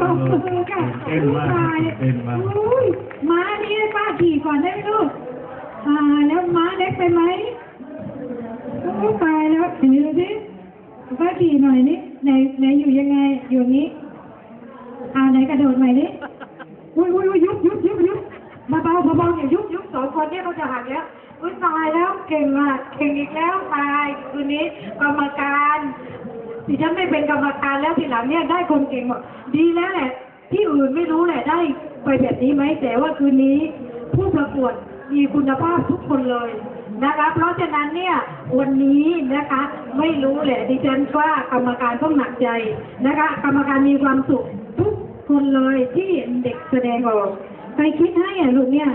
ขอบคุณค่ะเต้นมากตายเต้นมาอุ้ยม้านี่ให้ป้าขี่ก่อนได้ไหมลูกอ่าแล้วม้าเล็กไปไหมโอ้ตายแล้วเห็นดูสิป้าขี่หน่อยนี่ไหนไหนอยู่ยังไงอยู่นี้อ่าไหนกระโดดใหม่ดิอุ้ยอุ้ยอุ้ยยุบยุบยุบยุบมาเบาเบาๆอย่ายุบยุบสองคนเนี่ยเขาจะหักแล้วอุ้ยตายแล้วเก่งอะเก่งอีกแล้วตายคืนนี้กรรมการ ดิฉันไม่เป็นกรรมการแล้วทีหลังเนี่ยได้คนเก่งหมดดีแล้วแหละ ที่อื่นไม่รู้แหละได้ไปแบบนี้ไหมแต่ว่าคืนนี้ผู้ประกวดมีคุณภาพทุกคนเลยนะคะ เพราะฉะนั้นเนี่ยวันนี้นะคะไม่รู้แหละดิฉันว่ากรรมการต้องหนักใจนะคะ กรรมการมีความสุขทุกคนเลยที่เห็นเด็กแสดงออกใครคิดให้อะลูกเนี่ย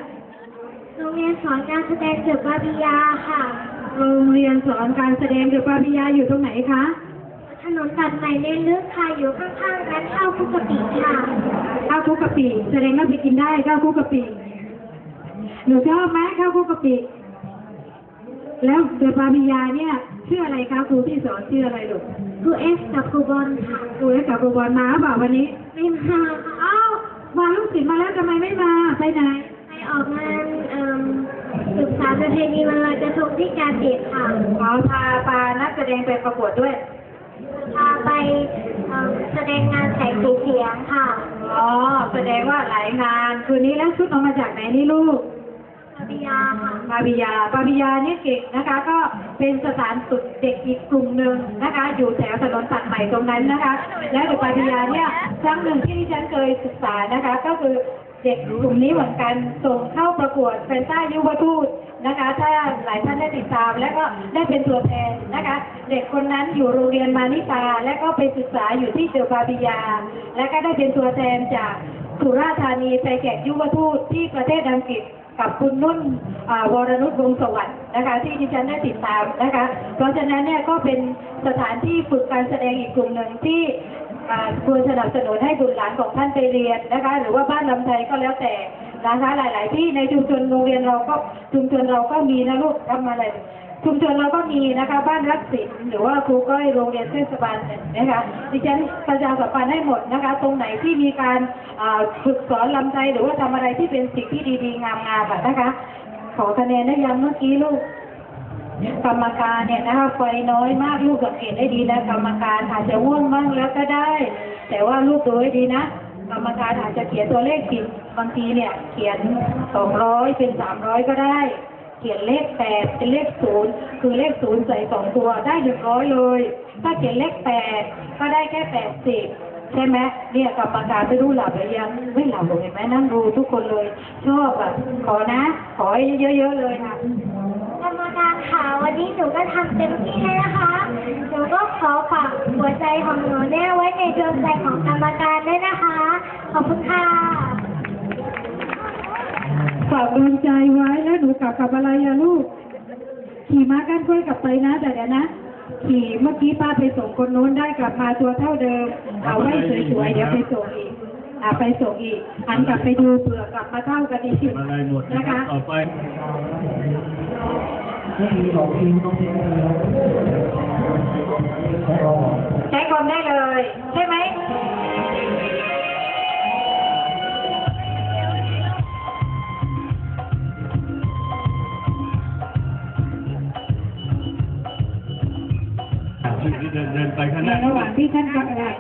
โรงเรียนสอนการแสดงเกี่ยวกับบาบิยาค่ะ โรงเรียนสอนการแสดงเกี่ยวกับพิยาอยู่ตรงไหนคะ ถนนตัดใหม่เลนลึกค่ะอยู่ข้างๆร้านข้าวคุกกะปิค่ะ ข้าวคลุกกะปิแสดงว่าไปกินได้ข้าวคลุกกะปิหนูชอบไหมข้าวคลุกกะปิแล้วเดือปาบิยาเนี่ยชื่ออะไรคะครูที่สอนชื่ออะไรลูกครูเอสกับครูบอลค่ะ ครูเอสกับครูบอลมาเปล่าวันนี้ไม่มาค่ะอ้าวมาลูกศิษย์มาแล้วทำไมไม่มาไปไหนไปออกงานเอิ่มศึกษาประเพณีวันลอยกระทงที่การเด็ดค่ะ ขอพาปานักแสดงไปประกวดด้วยพาไป เอิ่มแสดงงานแสงสีเสียงค่ะ อ๋อ แสดงว่าหลายงาน คืนนี้แล้วชุดเอามาจากไหนนี่ลูกบาบิยาค่ะ ปาบิยาปาบิยาเนี่ยเก่งนะคะ ก็เป็นสถานฝึกเด็กอีกกลุ่มหนึ่งนะคะ อยู่แถวถนนตัดใหม่ตรงนั้นนะคะ และเด็กปาบิยาเนี่ยครั้งหนึ่งที่ดิฉันเคยศึกษานะคะ ก็คือ เด็กกลุ่มนี้เหมือนกันส่งเข้าประกวดแฟนต้ายุวทูตนะคะ ถ้าหลายท่านได้ติดตาม และก็ได้เป็นตัวแทนนะคะ เด็กคนนั้นอยู่โรงเรียนมานิตา และก็ไปศึกษาอยู่ที่เดอะปาบิยา และก็ได้เป็นตัวแทนจากสุราษฎร์ธานีไปแจกยุวทูตที่ประเทศอังกฤษกับคุณนุ่นอ่าวรนุชวงศ์สวัสดิ์นะคะ ที่ดิฉันได้ติดตามนะคะ เพราะฉะนั้นเนี่ยก็เป็นสถานที่ฝึกการแสดงอีกกลุ่มหนึ่งที่ ควรสนับสนุนให้บุตรหลานของท่านไปเรียนนะคะ หรือว่าบ้านลำไทยก็แล้วแต่นะคะหลาย ๆ ที่ในชุมชนโรงเรียนเราก็ชุมชนเราก็มีนะลูกทำอะไรชุมชนเราก็มีนะคะบ้านรักศิลป์หรือว่าครูก้อยโรงเรียนเทศบาลนนะคะดิฉันประชาสัมพันธ์ให้หมดนะคะ ตรงไหนที่มีการฝึกสอนลำไทยหรือว่าทำอะไรที่เป็นสิ่งที่ดี ๆ งามๆอะนะคะ ขอคะแนนได้ยังเมื่อกี้ลูก กรรมการเนี่ยนะคะไฟน้อยมากลูกสังเกตได้ดีนะกรรมการอาจจะว่วงบ้างแล้วก็ได้ แต่ว่าลูกดูให้ดีนะ กรรมการอาจจะเขียนตัวเลขผิดบางทีเนี่ย เขียนสองร้อยเป็นสามร้อยก็ได้ เขียนเลขแปดเป็นเลขศูนย์คือเลขศูนย์ใส่สองตัวได้หนึ่งร้อยเลย ถ้าเขียนเลขแปดก็ได้แค่แปดสิบใช่ไหมเนี่ยกรรมการไม่รู้หลับหรือยังไม่หลับหรอกเห็นไหมนั่งดูทุกคนเลย ชอบอะขอนะ ขอให้เยอะๆเลยค่ะารค่ะ วันนี้หนูก็ทำเต็มที่เลยนะคะ หนูก็ขอฝากหัวใจของหนูเนี่ยไว้ในดวงใจของกรรมการด้วยนะคะ ขอบคุณค่ะ ฝากดวงใจไว้แล้วหนูกลับกับอะไรอะลูก ขี่ม้ากันกล้วยกลับไปนะแต่เดี๋ยวนะ ขี่เมื่อกี้ป้าไปส่งคนโน้นได้กลับมาตัวเท่าเดิม เอาไว้สวยๆเดี๋ยวไปส่งอีกอ่าไปส่งอีกหันกลับไปดูเผื่อกลับมาเท่ากันอีกอะไรหมดนะนะครัคะบต่อไป ใช้คนได้เลย ใช่ไหมที่เดินเดินไปข้างหในน้าระหว่างที่ท่าน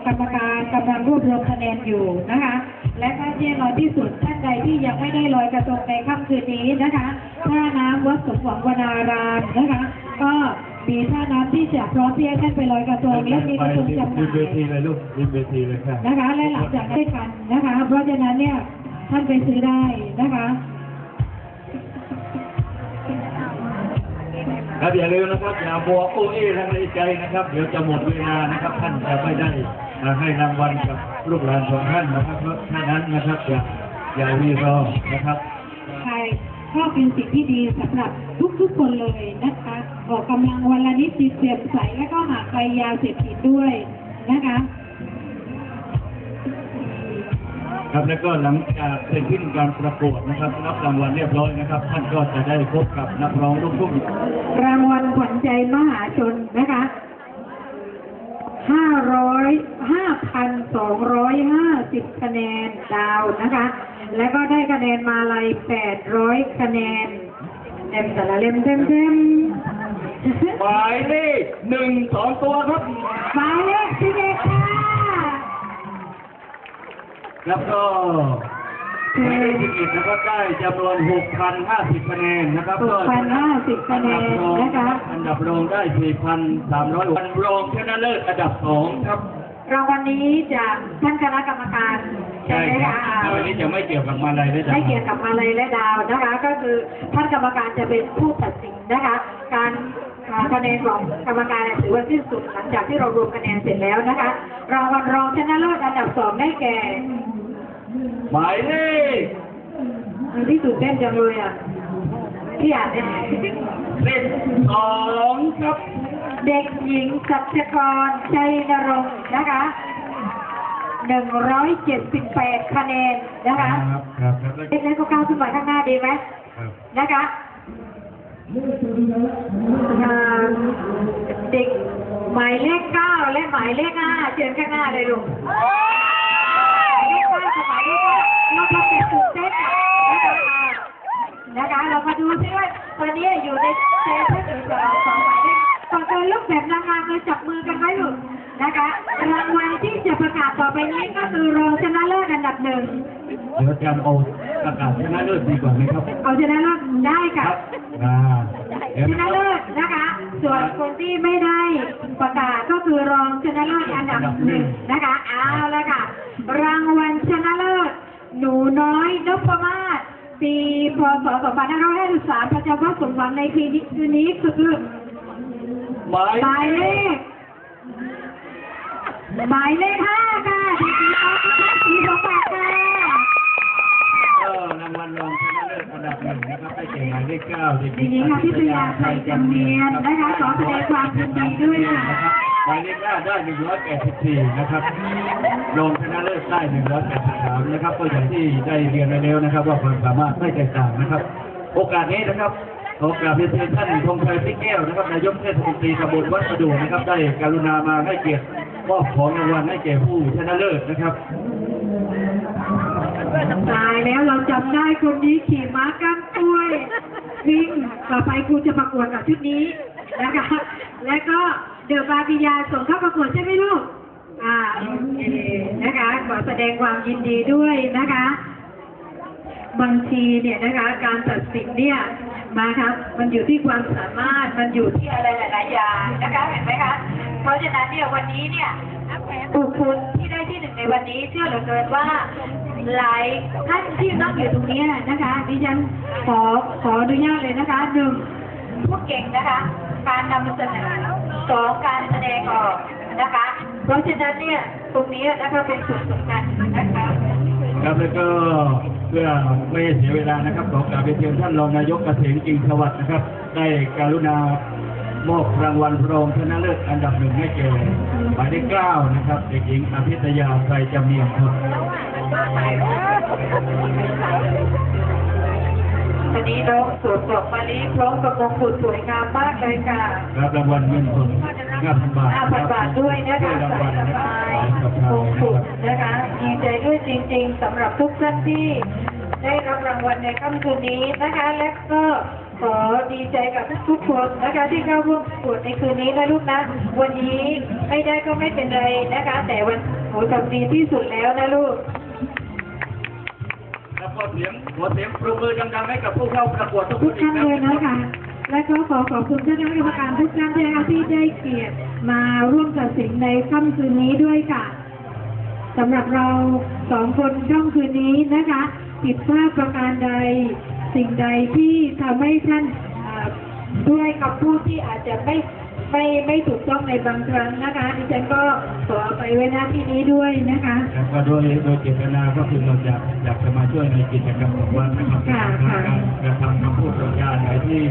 กรรมการกำลังรวบรวมคะแนนอยู่นะคะ และถ้าแน่นอนที่สุดท่านใดที่ยังไม่ได้ลอยกระทงในค่ำคืนนี้นะคะ ท่าน้ำวัดสมหวังวนารามนะคะ ก็มีท่าน้ำที่จะพร้อมที่ให้ท่านไปลอยกระทงและมีไปกระทงริจำหมน่าเวทียเลยลูกริมเวทีเลยค่ะนะคะ และหลังจากได้กันนะคะ เพราะฉะนั้นเนี่ยท่านไปซื้อได้นะคะครับอย่าลืมนะครับอย่าบัวโอ้เอ้ทางในใจนะครับ เดี๋ยวจะหมดเวลานะครับ ท่านจะไม่ได้อ่าให้รางวัลกับลูกหลานของท่านนะครับเพราะฉะนั้นนะครับอย่าอย่าวีรอนะครับใคร ก็เป็นสิ่งที่ดีสำหรับทุกๆคนเลยนะคะออกกำลังวันละนิดจิตเสียบใสและก็ห่างไกลยาเสพติดด้วยนะคะครับแล้วก็หลังจากเสร็จสิ้นการประกวดนะครับรับรางวัลเรียบร้อยนะครับ ท่านก็จะได้พบกับนักร้องลูกทุ่งรางวัลขวัญใจมหาชนนะคะห้าร้อยห้าพัน5,250 คะแนนดาวนะคะ แล้วก็ได้คะแนนมาลัย800 คะแนนเต็มแต่ละเล่มเต็มเต็มหมายเลขหนึ่งสองตัวครับ หมายเลขสิบเอ็ดค่ะ แล้วก็หมายเลขสิบเอ็ดแล้วก็ได้จำนวนหกพันห้าสิบคะแนนนะครับ6,050คะแนนนะคะอันดับรองได้สี่พันสามร้อยวันรองชนะเลิศอันดับสองครับรางวัลนี้จากท่านคณะกรรมการ ใช่ใช่ไหมครับคะแต่วันนี้จะไม่เกี่ยวกับมาลัยและดาวไม่เกี่ยวกับมาลัยและดาวนะคะ ก็คือท่านกรรมการจะเป็นผู้ตัดสินนะคะ การอ่าคะแนนของกรรมการเนี่ยถือว่าสิ้นสุดหลังจากที่เรารวมคะแนนเสร็จแล้วนะคะ รางวัลรองชนะเลิศอันดับสองได้แก่หมายเลขอันที่ตื่นเต้นจังเลยอะที่อ่านเนี่ยเลขสองครับ เด็กหญิงสัจกรใจนรงค์นะคะ 178 คะแนนนะคะครับ ครับครับเด็กเล็กก็ก้าวขึ้นมาข้างหน้าดีไหมครับนะคะอ่าเด็กหมายเลขเก้าและหมายเลขห้าเชิญข้างหน้าเลยลูกหมายเลขเก้ากับหมายเลขห้าเราทำเป็นตื่นเต้นอะนะคะนะคะ เรามาดูซิว่าตอนนี้อยู่ในเซสชั่นอยู่กับเราสองหมายเลข ก่อนเดินลูกแบบนางงามเลยจับมือกันไว้ลูกนะคะรางวัลที่จะประกาศต่อไปนี้ก็คือรองชนะเลิศอันดับหนึ่งเดี๋ยวอาจารย์เอาประกาศชนะเลิศดีกว่าไหมครับ เอาชนะเลิศได้คค่ะรับอ่าเดี๋ยวชนะคนะรับเลิศนะคะ ส่วนคนที่ไม่ได้ประกาศก็คือรองชนะเลิศอันดับหนึ่งนะคะเอาละค่ะ รางวัลชนะเลิศหนูน้อยนพมาศปีพศ2553ประจำวัดสมหวังในปีนี้คืนนี้คือ หมายหมายเลขหมายเลขห้าค่ะเด็กหญิงออฟสีสมบัติค่ะเออรางวัลรองชนะเลิศอันดับหนึ่งนะครับได้แก่หมายเลขเก้าเด็กเด็กหญิงอภิษยาไทยจำเนียนนะคะขอแสดงความยินดีด้วยค่ะหมายเลขเก้าได้หนึ่งร้อยแปดสิบสี่นะครับรองชนะเลิศได้หนึ่งร้อยแปดสิบสามนะครับก็อย่างที่ได้เรียนไปแล้วนะครับ ว่าความสามารถไม่แตกต่างนะครับ โอกาสนี้นะครับ ขอกราบเรียนเชิญท่านธงชัยพิกแก้วนะครับนายกเทศมนตรีตำบลวัดประดูนะครับ ได้กรุณามาให้เกียรติมอบของรางวัลให้แก่ผู้ชนะเลิศนะครับตายแล้วเราจำได้คนนี้ขี่ม้าก้ามกล้วยวิ่งต่อไปครูจะประกวดกับชุดนี้นะคะแล้วก็เดอะบาบิยาส่งเข้าประกวดใช่ไหมลูกอ่านะคะขอแสดงความยินดีด้วยนะคะ บางทีเนี่ยนะคะการตัดสินเนี่ย มาครับ มันอยู่ที่ความสามารถ มันอยู่ที่อะไรหลาย ๆ อย่างนะคะ เห็นไหมคะ เพราะฉะนั้นเนี่ยวันนี้เนี่ยบุคคลที่ได้ที่หนึ่งในวันนี้เชื่อเหลือเกินว่าหลายท่านที่นั่งอยู่ตรงนี้นะคะ ดิฉันขอขออนุญาตเลยนะคะหนึ่งผู้เก่งนะคะ การนำเสนอสองการแสดงออกนะคะ เพราะฉะนั้นเนี่ยตรงนี้นะคะเป็นส่วนสำคัญนะคะ ครับแล้วก็ พื่อไม่ให้เสียเวลานะครับขอกราบเรียนเชิญท่านรองนายกเกษมจริงสวัสดิ์นะครับ ได้การุณามอบรางวัลรองชนะเลิศอันดับหนึ่งให้แก่หมายเลขเก้านะครับเด็กหญิงอภิตยาไพรจำเนียมครับวันนี้น้องสวมดอกมะลิพร้อมกับมงกุฎสวยงามมากเลยค่ะรับรางวัลเงินสด 5,000 บาท5,000 บาทด้วยนะคะรางสาวัยลสนะครับบายกับมทางงนะคกุฎรับนะคะดีใจด้วยจริง ๆสำหรับทุกท่านที่ได้รับรางวัลในค่ำคืนนี้นะคะ และก็ขอดีใจกับทุกๆคนนะคะ ที่เข้าร่วมประกวดในคืนนี้นะลูกนะ วันนี้ไม่ได้ก็ไม่เป็นไรนะคะ แต่วันโหทำดีที่สุดแล้วนะลูกแล้วก็เสียงขอเสียงปรบมือดังๆให้กับผู้เข้าประกวดทุกทุคกนอีกท่านครั้เลงยนะนะครัคะบ และก็ขอขอบคุณท่านคณะกรรมการทุกท่านด้วยนะคะที่ได้เกียรติมาร่วมตัดสินในค่ำคืนนี้ด้วยค่ะสำหรับเราสองคนค่ำคืนนี้นะคะผิดพลาดประการใดสิ่งใดที่ทำให้ท่านด้วยคำพูดที่อาจจะไม่ ไม่ไม่ถูกต้องในบางครั้งนะคะดิฉันก็ขอไปไว้หน้าที่นี้ด้วยนะคะแล้วก็โดยโดยเจตนาก็คือเราอยากอยากจะมาช่วยในกิจกรรมของวันนะครับค่ะค่ะการกระทำคำพูดสัญญาอะไรที่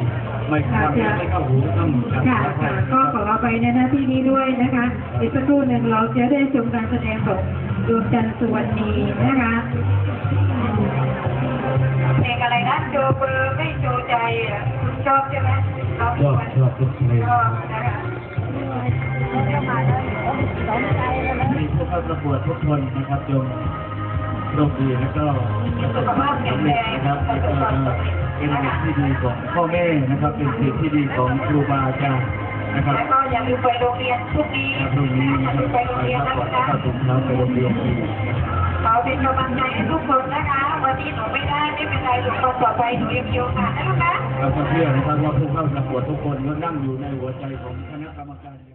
ไม่เข้าหูไม่เข้าหูต้องจัดค่ะการค่ะก็ขอเอาไปในหน้าที่นี้ด้วยนะคะอีกสักครู่หนึ่งเราจะได้ชมการแสดงของดวงจันทร์สุวรรณีนะคะเพลงอะไรนะโจเบอร์ไม่โจใจอะคุณชอบใช่ไหมร้อง ชอบชอบทุกเพลงมีผู้เข้าประกวดทุกคนนะครับจงโชคดีแล้วก็ประสบความสำเร็จนะครับแล้วก็เป็นเด็กที่ดีของพ่อแม่นะครับ เป็นสิทธิ์ที่ดีของครูบาอาจารย์นะครับแล้วก็อย่าลืมไปโรงเรียนพรุ่งนี้ครับพรุ่งนี้นะครับไปโรงเรียนนะคะเข้าถึงเช้าไปโรงเรียนอีกนะครับขอเป็นกำลังใจให้ทุกคนนะคะ วันนี้หนูไม่ได้ไม่เป็นไรหนูคนต่อไปหนูยังมีโอกาสนะลูกนะ เราก็เชื่อนะครับว่าผู้เข้าประกวดทุกคนก็นั่งอยู่ในหัวใจของคณะกรรมการ